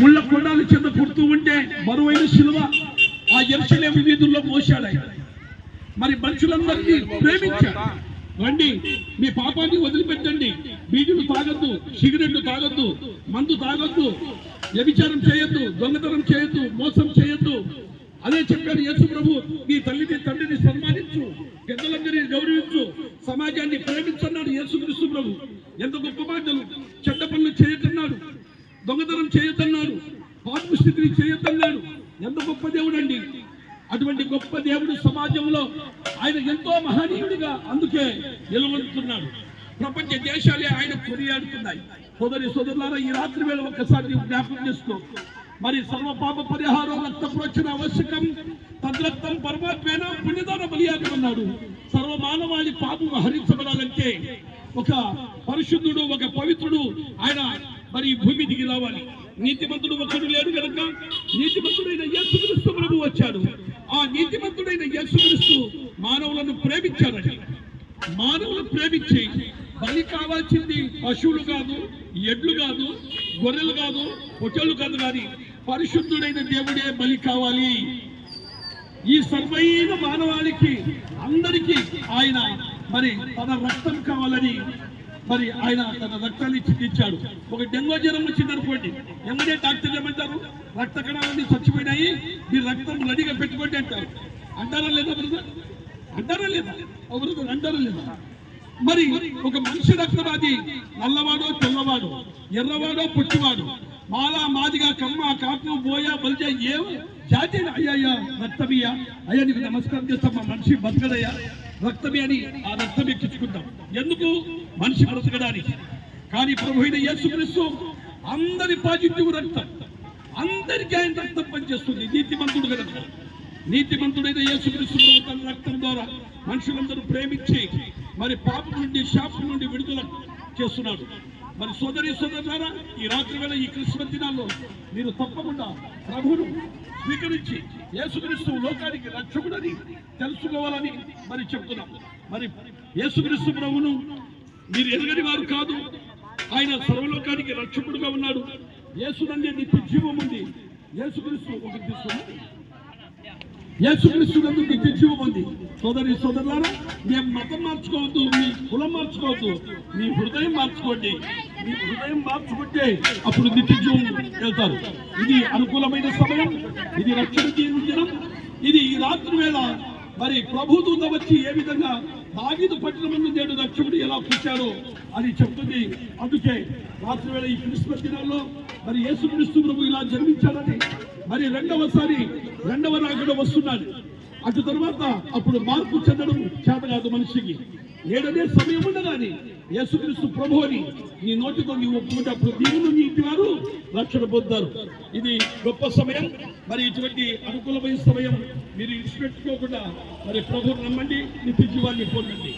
ముళ్ళ కొండాల చెంద పుడుతూ ఉంటే బరువైన శిలువ ఆ ఎరుసలేమి వీధుల్లో మోశాడు. ఆయన మరి మనుషులందరినీ ప్రేమించాడు. రండి మీ పాపాన్ని వదిలిపెట్టండి. బీజులు తాగొద్దు సిగరెట్లు తాగొద్దు మందు తాగొద్దు వ్యభిచారం చేయొద్దు దొంగతనం చేయొద్దు మోసం చేయొద్దు. అదే చెప్పారు యేసు ప్రభు నీ తల్లిని తండ్రిని సన్మానించు పెద్దలందరినీ గౌరవించు సమాజాన్ని ప్రేమించన్నాడు యేసుక్రీస్తు ప్రభు. ఎంత గొప్ప మాటలు చెడ్డ పనులు చేయకున్నాడు. దొంగతనం చేయొద్దన్నాడు పాపస్థితిని చేయొద్దన్నాడు ఎంత గొప్ప దేవుడు అండి అటువంటి గొప్ప దేవుడు సమాజంలో ఆయన ఎంతో మహనీయుడిగా అందుకే నిలబడుతున్నాడు. ప్రపంచ దేశాలే ఆయన కొనియాడుతున్నాయి. సోదరి సోదరులారా ఈ రాత్రి వేళ ఒక్కసారి జ్ఞాపకం చేస్తూ మరి సర్వ పాప పరిహారం రక్త ప్రోచన ఆవశ్యకం తద్రక్తం పరమాత్మేన పుణ్యదాన బలియాగం అన్నాడు. సర్వ మానవాళి పాపం హరించబడాలంటే ఒక పరిశుద్ధుడు ఒక పవిత్రుడు ఆయన మరి ఈ భూమి దిగి రావాలి. నీతిమంతుడు ఒకడు లేడు కనుక నీతిమంతుడైన యేసుక్రీస్తు ప్రభు వచ్చాడు. ఆ నీతిమంతుడైన యేసుక్రీస్తు మానవులను ప్రేమించాడట. మానవులను ప్రేమించి బలి కావాల్సింది పశువులు కాదు ఎడ్లు కాదు గొర్రెలు కాదు పొట్టెలు కాదు కానీ పరిశుద్ధుడైన దేవుడే బలి కావాలి. ఈ సర్వైన మానవాళికి అందరికీ ఆయన మరి తన రక్తం కావాలని మరి ఆయన తన రక్తాన్ని చిందించాడు ఒక డెంగో జ్వరం వచ్చింది అనుకోండి. ఎమ్మడే డాక్టర్లు ఏమంటారు? రక్త కణాలన్నీ చచ్చిపోయినాయి మీ రక్తం రెడీగా పెట్టుకోండి అంటారు. అంటారా లేదా బ్రదర్? అంటారా లేదా? బ్రదర్ అంటారా లేదా? మరి ఒక మనిషి రక్తం అది నల్లవాడో తెల్లవాడు ఎర్రవాడో పొట్టివాడు మాలా మాదిగా కమ్మ కాపు బోయ బలిజ ఏం జాతి అయ్యా రక్తమియా అయ్యా నీకు నమస్కారం చేస్తాం మా మనిషి బతకడయ్యా. రక్తమే అని ఆ రక్తం ఎక్కించుకుంటాం ఎందుకు? మనిషి బ్రతకడానికి. కానీ ప్రభు అయిన యేసుక్రీస్తు అందరి పాజిటివ్ రక్తం అందరికీ ఆయన రక్తం పనిచేస్తుంది. నీతిమంతుడు కనుక నీతిమంతుడైన యేసుక్రీస్తు తన రక్తం ద్వారా మనుషులందరూ ప్రేమించి మరి పాపం నుండి శాపం నుండి విడుదల చేస్తున్నాడు. మరి సోదరి సోదరులారా ఈ రాత్రి వేళ ఈ క్రిస్మస్ దినాల్లో మీరు తప్పకుండా ప్రభువును స్వీకరించి యేసుక్రీస్తు లోకానికి రక్షకుడని తెలుసుకోవాలని మరి చెప్తున్నాం. మరి యేసుక్రీస్తు ప్రభును మీరు ఎరగని వారు కాదు ఆయన సర్వలోకానికి రక్షకుడుగా ఉన్నాడు. యేసునందే నిత్య జీవం ఉంది యేసుక్రీస్తు ఒక తీసుకున్నాడు యేసుక్రీస్తు నందు నిత్య జీవం ఉంది. సోదరి సోదరులారా మేము మతం మార్చుకోవద్దు మీ కులం మార్చుకోవద్దు మీ హృదయం మార్చుకోండి. మీ హృదయం మార్చుకుంటే అప్పుడు నిత్య జీవం వెళ్తారు. ఇది అనుకూలమైన సమయం ఇది రక్షణ దినం ఇది ఈ రాత్రి వేళ మరి ప్రభుత్వం వచ్చి ఏ విధంగా దావీదు పట్టణమును నేను నేడు రక్షకుడు ఎలా కూర్చాడో అని చెప్తుంది. అందుకే రాత్రి వేళ ఈ క్రిస్మస్ దినాల్లో మరి యేసుక్రీస్తు ప్రభు ఇలా జన్మించాడని మరి రెండవసారి రెండవ రాకడ వస్తున్నాడు. అటు తర్వాత అప్పుడు మార్పు చెందడం చేత కాదు మనిషికి. ఏడనే సమయం ఉండగాని యేసుక్రీస్తు ప్రభు అని నీ నోటితో నీవు ఒప్పుకుంటే అప్పుడు దీవులు నీ ఇంటి వారు రక్షణ పొందుతారు. ఇది గొప్ప సమయం. మరి ఇటువంటి అనుకూలమైన సమయం మీరు ఇచ్చిపెట్టుకోకుండా మరి ప్రభువు నమ్మండి నిత్య జీవాన్ని పొందండి.